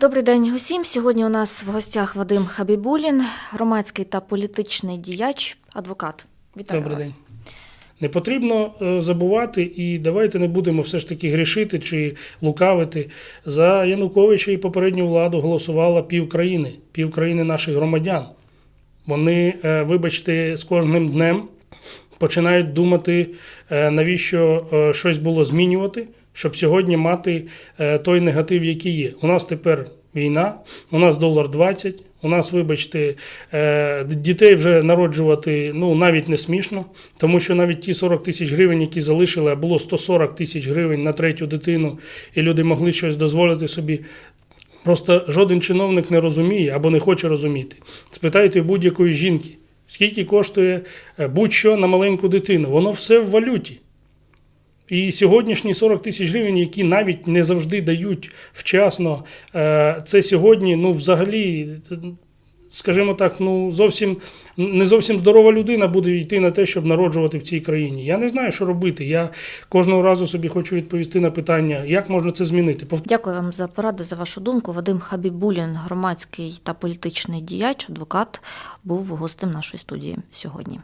Добрий день усім. Сьогодні у нас в гостях Вадим Хабібулін, громадський та політичний діяч, адвокат. Вітаю Добрий вас. день. Не потрібно е, забувати, і давайте не будемо все ж таки грішити чи лукавити. За Януковича і попередню владу голосувала пів країни, пів країни наших громадян. Вони, е, вибачте, з кожним днем починають думати, е, навіщо щось було змінювати, щоб сьогодні мати е, той негатив, який є. У нас тепер війна, у нас долар 20, у нас, вибачте, е, дітей вже народжувати ну, навіть не смішно, тому що навіть ті 40 тисяч гривень, які залишили, а було 140 тисяч гривень на третю дитину, і люди могли щось дозволити собі. Просто жоден чиновник не розуміє або не хоче розуміти. Спитайте будь-якої жінки, скільки коштує е, будь-що на маленьку дитину. Воно все в валюті. І сьогоднішні 40 тисяч гривень, які навіть не завжди дають вчасно, е, це сьогодні, ну, взагалі, скажімо так, ну зовсім не зовсім здорова людина буде йти на те, щоб народжувати в цій країні. Я не знаю, що робити. Я кожного разу собі хочу відповісти на питання, як можна це змінити. Дякую вам за поради, за вашу думку. Вадим Хабібулін, громадський та політичний діяч, адвокат, був гостем нашої студії сьогодні.